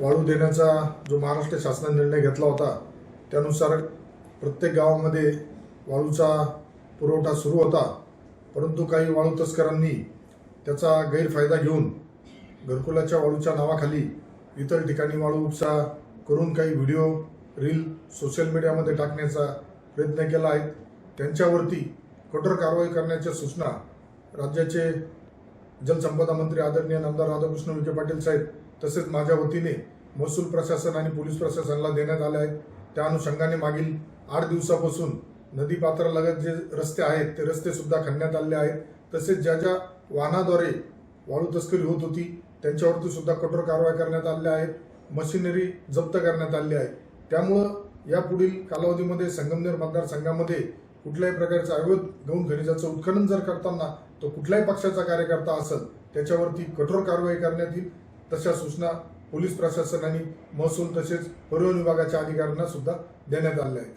वाळू देण्याचा जो महाराष्ट्र शासनाने निर्णय घेतला होता त्यानुसार प्रत्येक गावामध्ये वाळूचा पुरवठा सुरू होता. परंतु काही वाळू तस्करांनी त्याचा गैरफायदा घेऊन घरकुलाच्या वाळूच्या नावाखाली इतर ठिकाणी वाळू उपसा करून काही व्हिडिओ रील सोशल मीडियामध्ये टाकण्याचा प्रयत्न केला आहे. त्यांच्यावरती कठोर कारवाई करण्याच्या सूचना राज्याचे जलसंपदा मंत्री आदरणीय नामदार राधाकृष्ण विखे पाटील साहेब तसेच माझ्या वतीने महसूल प्रशासन आणि पोलीस प्रशासनाला देण्यात आले आहे त्या अनुषंगाने मागील आठ दिवसापासून नदीपात्रालगत जे रस्ते आहेत ते रस्ते सुद्धा खणण्यात आले आहेत. तसेच ज्या ज्या वाहनाद्वारे वाळू तस्करी होत होती त्यांच्यावरती सुद्धा कठोर कारवाई करण्यात आल्या आहेत मशिनरी जप्त करण्यात आली आहे. त्यामुळं यापुढील कालावधीमध्ये संगमनेर मतदारसंघामध्ये कुठल्याही प्रकारचं अवैध गौण खनिजाचं उत्खनन जर करताना तो कुठल्याही पक्षाचा कार्यकर्ता असेल त्याच्यावरती कठोर कारवाई करण्यात येईल. तशा सूचना पोलीस प्रशासनाने महसूल तसेच परिवहन विभागाच्या अधिकाऱ्यांना सुद्धा देण्यात आल्या आहेत.